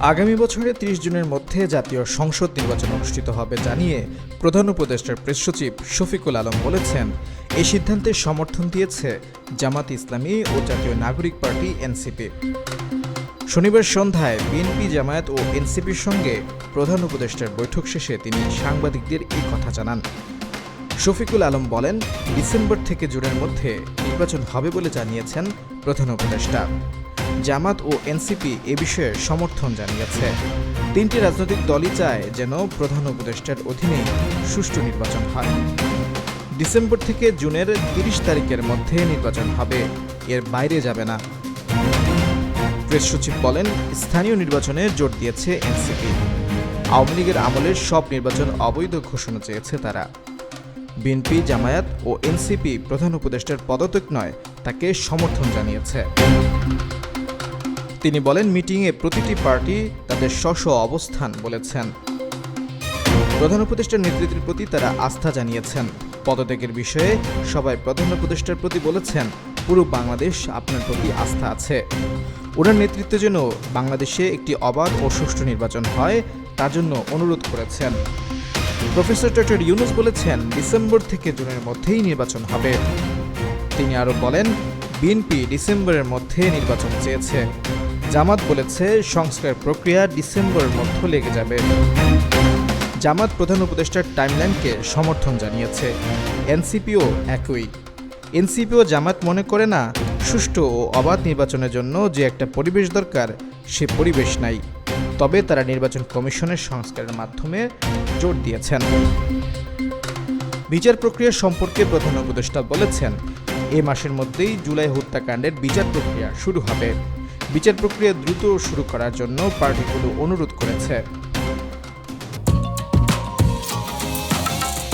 আগামী বছরের ত্রিশ জুনের মধ্যে জাতীয় সংসদ নির্বাচন অনুষ্ঠিত হবে জানিয়ে প্রধান উপদেষ্টার প্রেস সচিব শফিকুল আলম বলেছেন, এই সিদ্ধান্তের সমর্থন দিয়েছে জামাত ইসলামী ও জাতীয় নাগরিক পার্টি এনসিপি। শনিবার সন্ধ্যায় বিএনপি জামায়াত ও এনসিপির সঙ্গে প্রধান উপদেষ্টার বৈঠক শেষে তিনি সাংবাদিকদের এই কথা জানান। শফিকুল আলম বলেন, ডিসেম্বর থেকে জুনের মধ্যে নির্বাচন হবে বলে জানিয়েছেন প্রধান উপদেষ্টা। জামাত ও এনসিপি এ বিষয়ে সমর্থন জানিয়েছে। তিনটি রাজনৈতিক দলই চায় যেন প্রধান উপদেষ্টার অধীনে সুষ্ঠু নির্বাচন হয়। ডিসেম্বর থেকে জুনের তিরিশ তারিখের মধ্যে নির্বাচন হবে। এর বাইরে যাবে না। প্রেস সচিব বলেন, স্থানীয় নির্বাচনে জোর দিয়েছে এনসিপি। আওয়ামী লীগের আমলের সব নির্বাচন অবৈধ ঘোষণা চেয়েছে তারা। বিএনপি, জামায়াত ও এনসিপি প্রধান উপদেষ্টার পদত্যাগ নয়, তাকে সমর্থন জানিয়েছে। তিনি বলেন, মিটিংয়ে প্রতিটি পার্টি তাদের স্ব অবস্থান বলেছেন। প্রধান উপদেষ্টার নেতৃত্বের প্রতি তারা আস্থা জানিয়েছেন। পদত্যাগের বিষয়ে সবাই প্রধান উপদেষ্টার প্রতি বলেছেন, পুরো বাংলাদেশ আপনার প্রতি আস্থা আছে। ওনার নেতৃত্বে যেন বাংলাদেশে একটি অবাধ ও সুষ্ঠু নির্বাচন হয়, তার জন্য অনুরোধ করেছেন। প্রফেসর ডক্টর ইউনুস বলেছেন, ডিসেম্বর থেকে জুনের মধ্যেই নির্বাচন হবে। তিনি আরও বলেন, বিএনপি ডিসেম্বরের মধ্যে নির্বাচন চেয়েছে। জামাত বলেছে, সংস্কার প্রক্রিয়া ডিসেম্বরের মধ্যে লেগে যাবে। জামাত প্রধান উপদেষ্টার টাইমলাইনকে সমর্থন জানিয়েছে। এনসিপিও একই। এনসিপিও জামাত মনে করে না, সুষ্ঠু ও অবাধ নির্বাচনের জন্য যে একটা পরিবেশ দরকার, সে পরিবেশ নাই। তবে তারা নির্বাচন কমিশনের সংস্কারের মাধ্যমে জোর দিয়েছেন। বিচার প্রক্রিয়া সম্পর্কে প্রধান উপদেষ্টা বলেছেন, এ মাসের মধ্যেই জুলাই হত্যাকাণ্ডের বিচার প্রক্রিয়া শুরু হবে। বিচার প্রক্রিয়া দ্রুত শুরু করার জন্য পার্টিগুলো অনুরোধ করেছে।